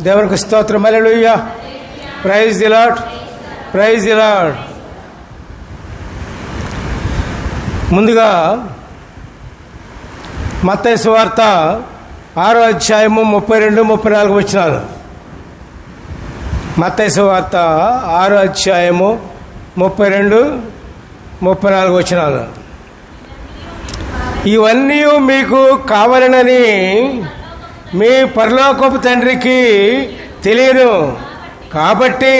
దేవునికి స్తోత్రం. Hallelujah praise the Lord praise the Lord ముందుగా మత్తైసు సువార్త ఆరో అధ్యాయము ముప్పై రెండు ముప్పై నాలుగు వచ్చినారు మత్తైసు సువార్త ఆరో అధ్యాయము ముప్పై రెండు ముప్పై నాలుగు వచ్చినారు ఇవన్నీ మీకు కావాలనని మీ పరలోకపు తండ్రికి తెలియను కాబట్టి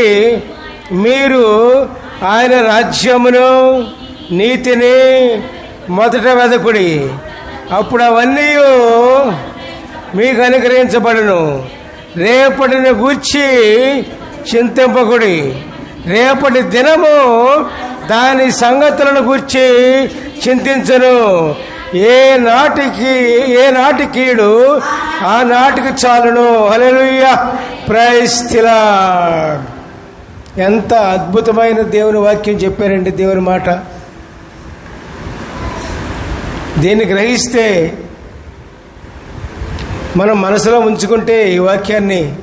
మీరు ఆయన రాజ్యమును నీతిని మొదట వెదకుడి. అప్పుడు అవన్నీ మీకు అనుగ్రహించబడును. రేపటిని గూర్చి చింతింపకుడి. రేపటి దినము దాని సంగతులను గూర్చి చింతించను. ఏ నాటికి ఏ నాటి కీడు ఆ నాటికి చాలును. హల్లెలూయ. ప్రైస్తిలా ఎంత అద్భుతమైన దేవుని వాక్యం చెప్పారండి దేవుని మాట. దీన్ని గ్రహిస్తే మనం మనసులో ఉంచుకుంటే ఈ వాక్యాన్ని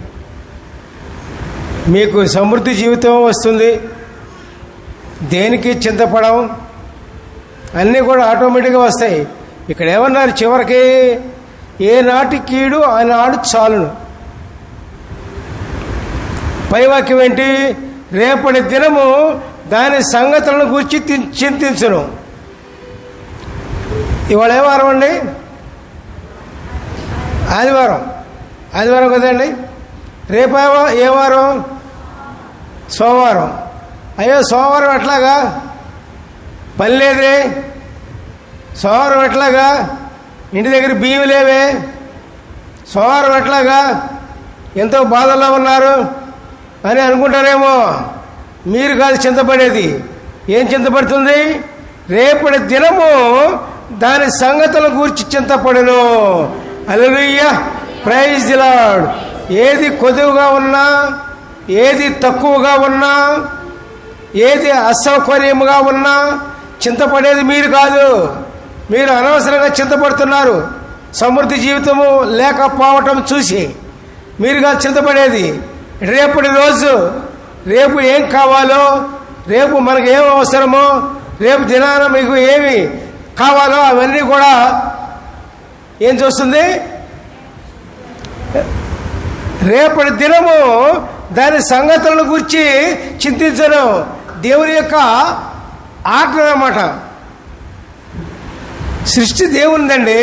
మీకు సమృద్ధి జీవితం వస్తుంది. దేనికి చింతపడం అన్నీ కూడా ఆటోమేటిక్గా వస్తాయి. ఇక్కడ ఏమన్నారు చివరికి? ఏ నాటి కీడు ఆనాడు చాలును. పైవాక్యం ఏంటి? రేపటి దినము దాని సంగతులను గురించి చింతించను. ఇవాళ ఏ వారం అండి? ఆదివారం. ఆదివారం కదండి? రేపు ఏ ఏ వారం? సోమవారం. అయ్యో సోమవారం ఎట్లాగా? పని లేదే సోమవారం ఎట్లాగా ఇంటి దగ్గర బియ్యం లేవే? సోమవారం ఎట్లాగా ఎంతో బాధల్లో ఉన్నారు? అని అనుకుంటారేమో. మీరు కాదు చింతపడేది. ఏం చింతపడుతుంది? రేపటి దినము దాని సంగతుల గురించి చింతపడను. అలలుయ్య ప్రైజ్ దిలాడ్ ఏది కొదువుగా ఉన్నా ఏది తక్కువగా ఉన్నా ఏది అసౌకర్యముగా ఉన్నా చింతపడేది మీరు కాదు. మీరు అనవసరంగా చింతపడుతున్నారు. సమృద్ధి జీవితము లేకపోవటం చూసి మీరుగా చింతపడేది. రేపటి రోజు రేపు ఏం కావాలో రేపు మనకు ఏం అవసరమో రేపు దినాన మీకు ఏమి కావాలో అవన్నీ కూడా ఏం చూస్తుంది? రేపటి దినము దాని సంగతులను గురించి చింతించడం దేవుని యొక్క ఆట అన్నమాట. సృష్టి దేవుందండి